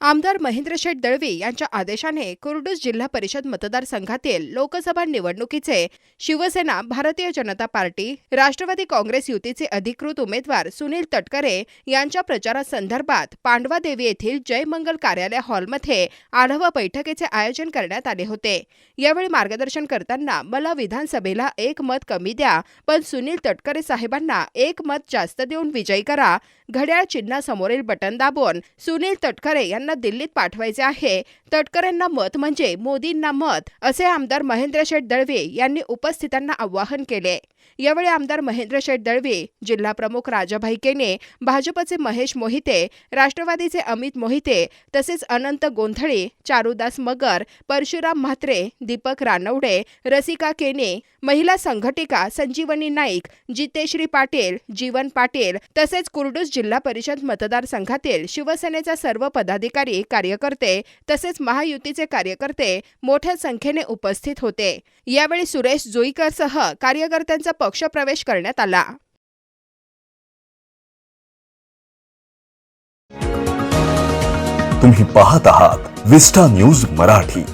आमदार महेंद्र शेठ दळवी यांच्या आदेशाने कुर्डूस जिल्हा परिषद मतदारसंघातील लोकसभा निवडणुकीचे शिवसेना भारतीय जनता पार्टी राष्ट्रवादी काँग्रेस युतीचे अधिकृत उमेदवार सुनील तटकरे यांच्या प्रचारासंदर्भात पांडवादेवी येथील जयमंगल कार्यालय हॉलमध्ये आढावा बैठकीचे आयोजन करण्यात आले होते. यावेळी मार्गदर्शन करताना मला विधानसभेला एक मत कमी द्या पण सुनील तटकरे साहेबांना एक मत जास्त देऊन विजयी करा घड्याळ चिन्हासमोरील बटन दाबून सुनील तटकरे यांना दिल्लीत पाठवायचे आहे. तटकरेंना मत म्हणजे मोदींना मत असे आमदार महेंद्र शेठ दळवे यांनी उपस्थितांना आवाहन केले. यावेळी आमदार महेंद्र शेठ दळवे जिल्हा प्रमुख राजाभाई केने भाजपचे महेश मोहिते राष्ट्रवादीचे अमित मोहिते तसेच अनंत गोंधळे चारुदास मगर परशुराम म्हात्रे दीपक रानवडे रसिका केने महिला संघटिका संजीवनी नाईक जितेश्री पाटील जीवन पाटील तसेच कुर्डूस जिल्हा परिषद मतदारसंघातील शिवसेनेचा सर्व पदाधिकारी कार्यकर्ते तसेच महायुतीचे कार्यकर्ते मोठ्या संख्येने उपस्थित होते. यावेळी सुरेश जोईकरसह कार्यकर्त्यांचा पक्षप्रवेश करण्यात आला. तुम्ही पाहत आहात विस्टा न्यूज मराठी.